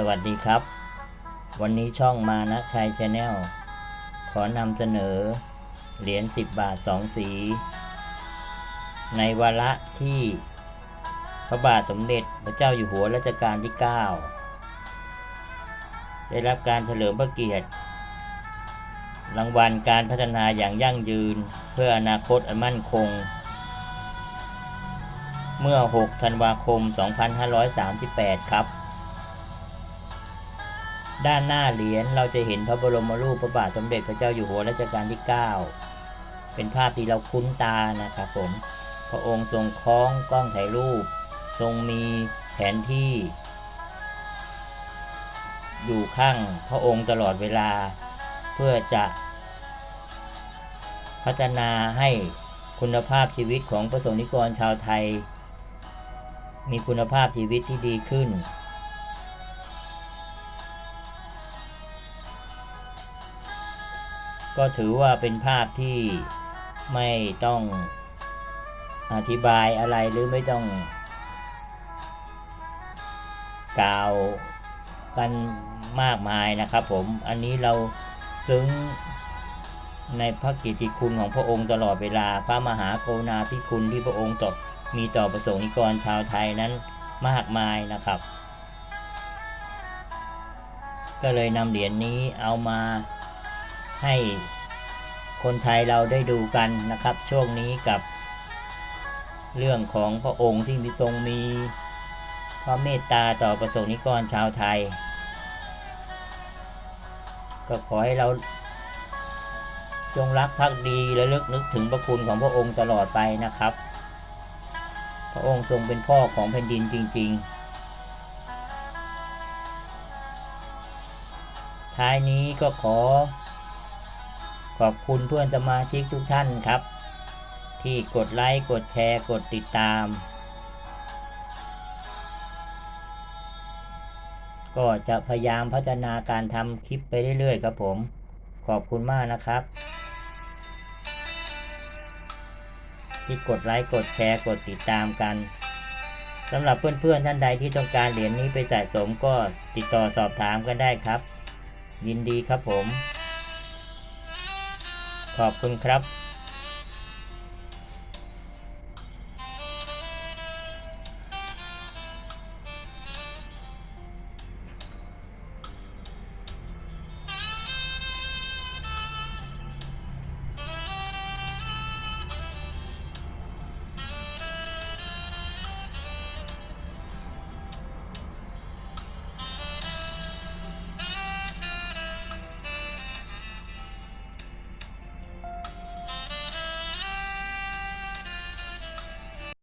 สวัสดีครับ วันนี้ช่องมานะชัยชาแนลขอนำเสนอ เหรียญ 10 บาท 2 สี ในวาระที่ พระบาทสมเด็จพระเจ้าอยู่หัวรัชกาลที่ 9 ได้รับการเฉลิมพระเกียรติ รางวัลการพัฒนาอย่างยั่งยืนเพื่ออนาคตอันมั่นคง เมื่อ 6 ธันวาคม 2538 ครับ ด้านหน้าเหรียญเราจะเห็นพระบรมรูปพระบาทสมเด็จพระเจ้าอยู่หัวรัชกาลที่ 9 เป็นภาพที่เราคุ้นตานะครับผม พระองค์ทรงคล้องกล้องถ่ายรูป ทรงมีแผนที่ อยู่ข้างพระองค์ตลอดเวลา เพื่อจะ พัฒนาให้คุณภาพชีวิตของประสงนิกรชาวไทย มีคุณภาพชีวิตที่ดีขึ้น ก็ถือว่าเป็นภาพที่ไม่ต้องอธิบายอะไรหรือไม่ต้อง กล่าวกันมากมายนะครับผมอันนี้เราซึ้งในพระกิติคุณของพระองค์ตลอดเวลาพระมหากรุณาธิคุณที่พระองค์ต่อมีต่อประสงค์นิกรชาวไทยนั้นมากมายนะครับ ก็เลยนำเหรียญนี้เอามา ให้คนไทยเราได้ดูกันนะครับ ช่วงนี้กับเรื่องของพระองค์ที่มีทรงมีพระเมตตาต่อประสงค์นิกรชาวไทย ก็ขอให้เราจงรักภักดีและลึกนึกถึงพระคุณของพระองค์ตลอดไปนะครับ พระองค์ทรงเป็นพ่อของแผ่นดินจริง ๆ ท้ายนี้ก็ขอ ขอบคุณเพื่อนสมาชิกทุกท่านครับ ที่กดไลค์ กดแชร์ กดติดตาม ก็จะพยายามพัฒนาการทำคลิปไปเรื่อยๆครับผม ขอบคุณมากนะครับ ที่กดไลค์ กดแชร์ กดติดตามกันสำหรับเพื่อนๆท่านใดที่ต้องการเหรียญนี้ไปสะสมก็ติดต่อสอบถามกันได้ครับ ยินดีครับผม ขอบคุณครับ